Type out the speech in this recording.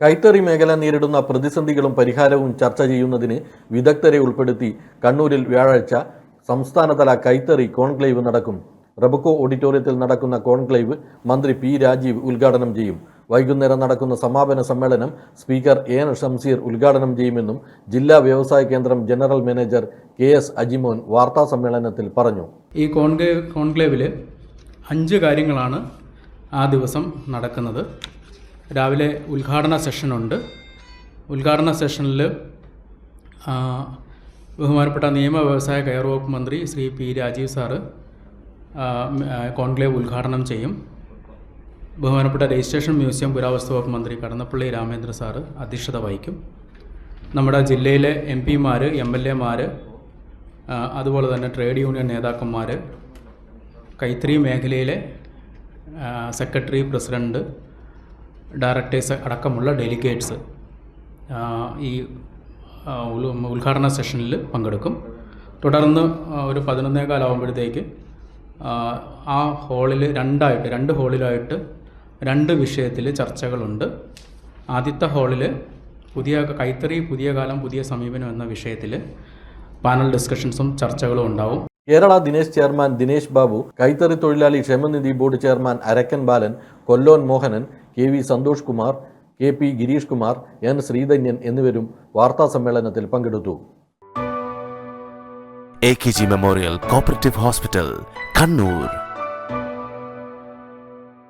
കൈത്തറി മേഖല നേരിടുന്ന പ്രതിസന്ധികളും പരിഹാരവും ചർച്ച ചെയ്യുന്നതിന് വിദഗ്ധരെ ഉൾപ്പെടുത്തി കണ്ണൂരിൽ വ്യാഴാഴ്ച സംസ്ഥാനതല കൈത്തറി കോൺക്ലേവ് നടക്കും. റബക്കോ ഓഡിറ്റോറിയത്തിൽ നടക്കുന്ന കോൺക്ലേവ് മന്ത്രി പി രാജീവ് ഉദ്ഘാടനം ചെയ്യും. വൈകുന്നേരം നടക്കുന്ന സമാപന സമ്മേളനം സ്പീക്കർ എ ഷംസീർ ഉദ്ഘാടനം ചെയ്യുമെന്നും ജില്ലാ വ്യവസായ കേന്ദ്രം general manager K S Ajimon വാർത്താ സമ്മേളനത്തിൽ പറഞ്ഞു. ഈ കോൺക്ലേവ് കോൺക്ലേവിൽ അഞ്ച് കാര്യങ്ങളാണ് ആ ദിവസം നടക്കുന്നത്. രാവിലെ ഉദ്ഘാടന സെഷനുണ്ട്. ഉദ്ഘാടന സെഷനിൽ ബഹുമാനപ്പെട്ട നിയമ വ്യവസായ കയർ വകുപ്പ് മന്ത്രി Shri P Rajeev sir conclave ഉദ്ഘാടനം ചെയ്യും. ബഹുമാനപ്പെട്ട രജിസ്ട്രേഷൻ മ്യൂസിയം പുരാവസ്തു വകുപ്പ് മന്ത്രി കടന്നപ്പള്ളി രാമേന്ദ്ര സാറ് അധ്യക്ഷത വഹിക്കും. നമ്മുടെ ജില്ലയിലെ എം പിമാർ എം എൽ എമാർ അതുപോലെ തന്നെ ട്രേഡ് യൂണിയൻ നേതാക്കന്മാർ കൈത്തറി മേഖലയിലെ സെക്രട്ടറി പ്രസിഡന്റ് ഡയറക്ടേഴ്സ് അടക്കമുള്ള ഡെലിഗേറ്റ്സ് ഈ ഉദ്ഘാടന സെഷനിൽ പങ്കെടുക്കും. തുടർന്ന് ഒരു പതിനൊന്നേകാലാവുമ്പോഴത്തേക്ക് ആ ഹാളിൽ രണ്ടായിട്ട് രണ്ട് ഹോളിലായിട്ട് രണ്ട് വിഷയത്തിൽ ചർച്ചകളുണ്ട്. ആദ്യത്തെ ഹോളിൽ പുതിയ കൈത്തറി പുതിയ കാലം പുതിയ സമീപനം എന്ന വിഷയത്തിൽ പാനൽ ഡിസ്കഷൻസും ചർച്ചകളും ഉണ്ടാവും. കേരള ദിനേശ് ചെയർമാൻ ദിനേശ് ബാബു കൈത്തറി തൊഴിലാളി ക്ഷേമനിധി board chairman Arakkan Balan Kollon Mohanan K V Santhosh Kumar K P Gireesh Kumar N Sreedhanyan എന്നിവരും വാർത്താ സമ്മേളനത്തിൽ പങ്കെടുത്തു. A K G memorial cooperative hospital Kannur